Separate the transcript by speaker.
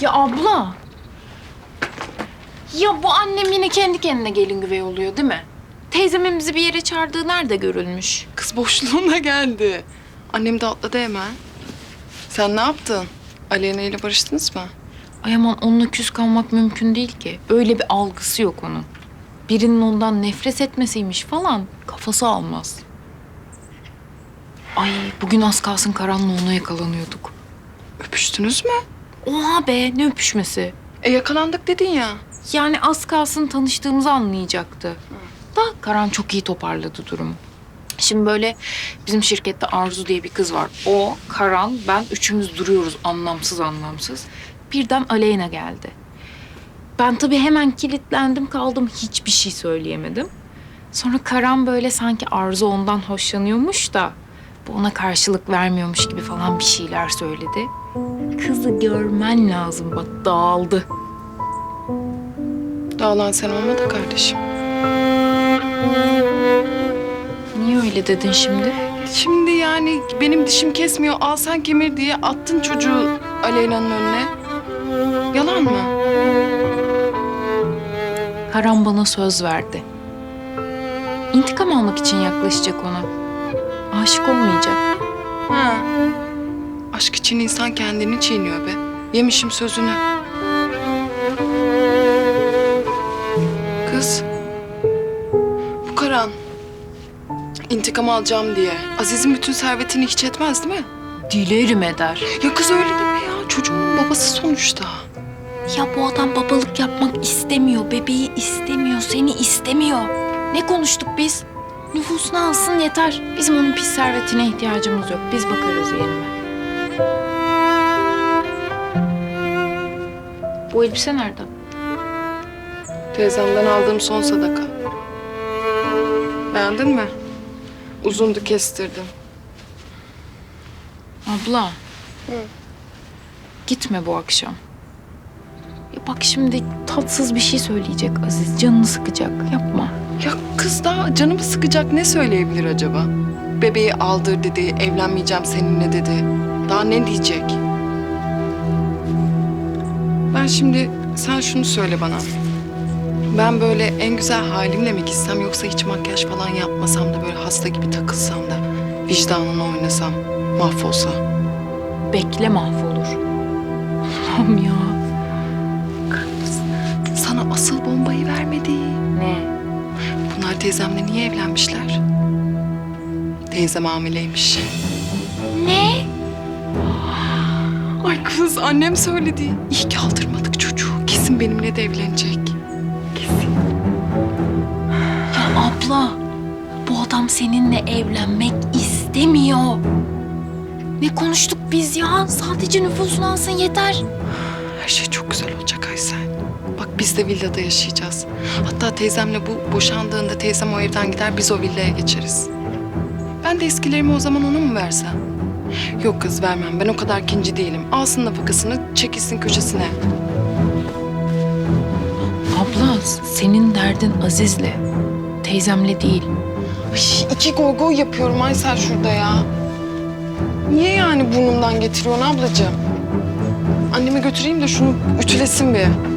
Speaker 1: Ya abla. Ya bu annem yine kendi kendine gelin güvey oluyor değil mi? Teyzemin bizi bir yere çağırdığı nerede görülmüş?
Speaker 2: Kız boşluğuna geldi. Annem de atladı hemen. Sen ne yaptın? Aleyna ile barıştınız mı?
Speaker 1: Ay aman onunla küs kalmak mümkün değil ki. Öyle bir algısı yok onun. Birinin ondan nefret etmesiymiş falan kafası almaz. Ay bugün az kalsın karanla yakalanıyorduk.
Speaker 2: Öpüştünüz mü?
Speaker 1: Oha be ne öpüşmesi.
Speaker 2: E yakalandık dedin ya.
Speaker 1: Yani az kalsın tanıştığımızı anlayacaktı. Da Karan çok iyi toparladı durumu. Şimdi böyle bizim şirkette Arzu diye bir kız var. O, Karan, ben üçümüz duruyoruz anlamsız anlamsız. Birden Aleyna geldi. Ben tabii hemen kilitlendim kaldım hiçbir şey söyleyemedim. Sonra Karan böyle sanki Arzu ondan hoşlanıyormuş da bu ona karşılık vermiyormuş gibi falan bir şeyler söyledi. Kızı görmen lazım bak dağıldı.
Speaker 2: Dağılan sen olmadı kardeşim.
Speaker 1: Niye öyle dedin şimdi?
Speaker 2: Şimdi yani benim dişim kesmiyor al sen kemir diye attın çocuğu Aleyna'nın önüne. Yalan mı?
Speaker 1: Karan bana söz verdi. İntikam almak için yaklaşacak ona. Aşık olmayacak.
Speaker 2: Ha. İçin insan kendini çiğniyor be. Yemişim sözünü. Kız. Bu Karan. İntikam alacağım diye. Aziz'in bütün servetini hiç etmez değil mi?
Speaker 1: Dilerim eder.
Speaker 2: Ya kız öyle deme ya. Çocuğun babası sonuçta.
Speaker 1: Ya bu adam babalık yapmak istemiyor. Bebeği istemiyor. Seni istemiyor. Ne konuştuk biz? Nüfusunu alsın yeter. Bizim onun pis servetine ihtiyacımız yok. Biz bakarız yerine. Bu elbise nerede?
Speaker 2: Teyzemden aldığım son sadaka. Beğendin mi? Uzundu kestirdim.
Speaker 1: Abla. Gitme bu akşam. Ya bak şimdi tatsız bir şey söyleyecek Aziz. Canını sıkacak. Yapma.
Speaker 2: Ya kız daha canımı sıkacak ne söyleyebilir acaba? Bebeği aldır dedi, evlenmeyeceğim seninle dedi. Daha ne diyecek? Ben şimdi sen şunu söyle bana. Ben böyle en güzel halimle mi gitsem yoksa hiç makyaj falan yapmasam da böyle hasta gibi takılsam da vicdanını oynasam, mahvolsa.
Speaker 1: Bekle mahvolur. Allah'ım ya.
Speaker 2: Sana asıl bombayı vermedi.
Speaker 1: Ne?
Speaker 2: Bunlar teyzemle niye evlenmişler? Teyzem hamileymiş.
Speaker 1: Ne?
Speaker 2: Ay kız annem söyledi. İyi ki aldırmadık çocuğu. Kesin benimle de evlenecek. Kesin.
Speaker 1: Ya abla. Bu adam seninle evlenmek istemiyor. Ne konuştuk biz ya? Sadece nüfusunu alsın yeter.
Speaker 2: Her şey çok güzel olacak Aysel. Bak biz de villada yaşayacağız. Hatta teyzemle bu boşandığında teyzem o evden gider biz o villaya geçeriz. Ben de eskilerimi o zaman ona mı versem? Yok kız vermem. Ben o kadar kinci değilim. Alsın nafakasını çekilsin köşesine.
Speaker 1: Abla senin derdin Aziz'le. Teyzemle değil.
Speaker 2: Ay, iki goy yapıyorum Aysel şurada ya. Niye yani burnumdan getiriyorsun ablacığım? Anneme götüreyim de şunu ütülesin bir.